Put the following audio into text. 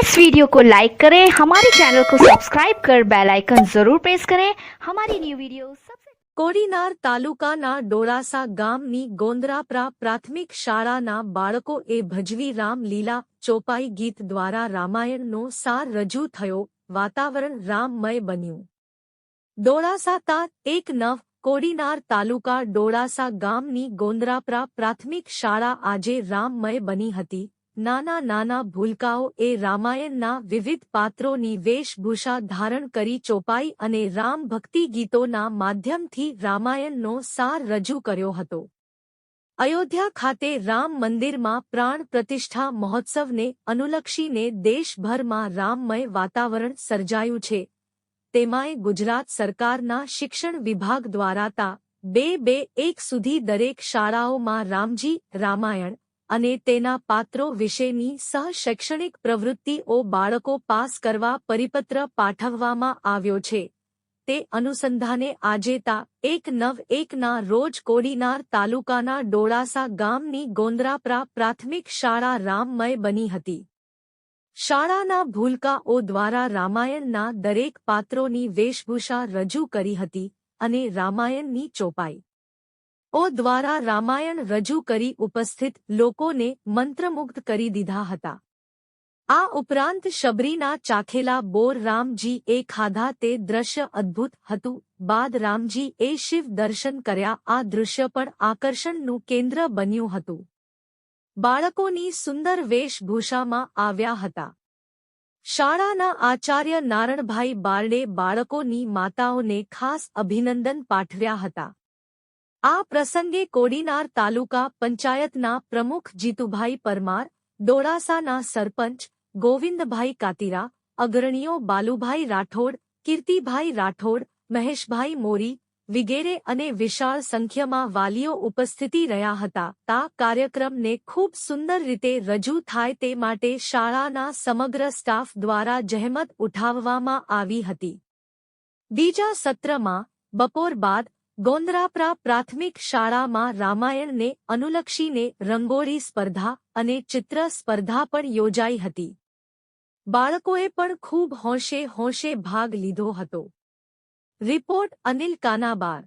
इस वीडियो को लाइक करें हमारे चैनल को सब्सक्राइब कर बेल आइकन जरूर प्रेस करें हमारी न्यू वीडियो सबसे કોડીનાર તાલુકાના ડોળાસા ગામની ગોંદરાપરા પ્રાથમિક શાળાના બાળકોએ ભજવી રામલીલા ચોપાઈ ગીત દ્વારા રામાયણનો સાર રજૂ થયો વાતાવરણ રામમય બન્યું ડોળાસા તા એક નવ કોડીનાર તાલુકા ડોળાસા ગામની ગોંદરાપરા પ્રાથમિક શાળા આજે રામમય બની હતી નાના નાના ભૂલકાઓ એ રામાયણના વિવિધ પાત્રોની વેશભૂષા ધારણ કરી ચોપાઈ અને રામ ભક્તિ ગીતોના માધ્યમથી રામાયણનો સાર રજૂ કર્યો હતો. અયોધ્યા ખાતે રામ મંદિરમાં પ્રાણ પ્રતિષ્ઠા મહોત્સવને અનુલક્ષીને દેશભરમાં રામમય વાતાવરણ સર્જાયું છે. તેમાંય ગુજરાત સરકારના શિક્ષણ વિભાગ દ્વારા તા બે બે એક સુધી દરેક શાળાઓમાં રામજી, રામાયણ અને તેના પાત્રો વિશેની સહશૈક્ષણિક પ્રવૃત્તિઓ બાળકો પાસ કરવા પરિપત્ર પાઠવવામાં આવ્યો છે. તે અનુસંધાને આજે તા એક નવ એકના રોજ કોડીનાર તાલુકાના ડોળાસા ગામની ગોંદરાપરા પ્રાથમિક શાળા રામમય બની હતી. શાળાના ભૂલકાઓ દ્વારા રામાયણના દરેક પાત્રોની વેશભૂષા રજૂ કરી હતી અને રામાયણની ચોપાઈ. ઓ દ્વારા રામાયણ રજૂ કરી ઉપસ્થિત લોકોને મંત્રમુગ્ધ કરી દીધા હતા આ ઉપરાંત શબરીના ચાખેલા બોર રામજી એ ખાધા તે દ્રશ્ય અદ્ભુત હતું બાદ રામજી એ શિવ દર્શન કર્યા આ દૃશ્ય પણ આકર્ષણનું કેન્દ્ર બન્યું હતું બાળકોની સુંદર વેશભૂષામાં આવ્યા હતા શાળાના આચાર્ય નારણભાઈ બારડે બાળકોની માતાઓને ખાસ અભિનંદન પાઠવ્યા હતા આ પ્રસંગે કોડીનાર તાલુકા પંચાયતના પ્રમુખ જીતુભાઈ પરમાર, ડોળાસાના સરપંચ ગોવિંદભાઈ કાતીરા, અગ્રણીઓ બાલુભાઈ રાઠોડ, કીર્તિભાઈ રાઠોડ, મહેશભાઈ મોરી વિગેરે અને વિશાળ સંખ્યામાં વાલીઓ ઉપસ્થિતિ રહ્યા હતા. તા કાર્યક્રમને ખૂબ સુંદર રીતે રજૂ થાય તે માટે શાળાના સમગ્ર સ્ટાફ દ્વારા જહેમત ઉઠાવવામાં આવી હતી. બીજા સત્રમાં બપોર બાદ ગોંદરાપરા પ્રાથમિક શાળામાં રામાયણને અનુલક્ષીને રંગોળી સ્પર્ધા અને ચિત્ર સ્પર્ધા પણ યોજાઈ હતી. બાળકોએ પણ ખૂબ હોંશે હોંશે ભાગ લીધો હતો. રિપોર્ટ અનિલ કાનાબાર.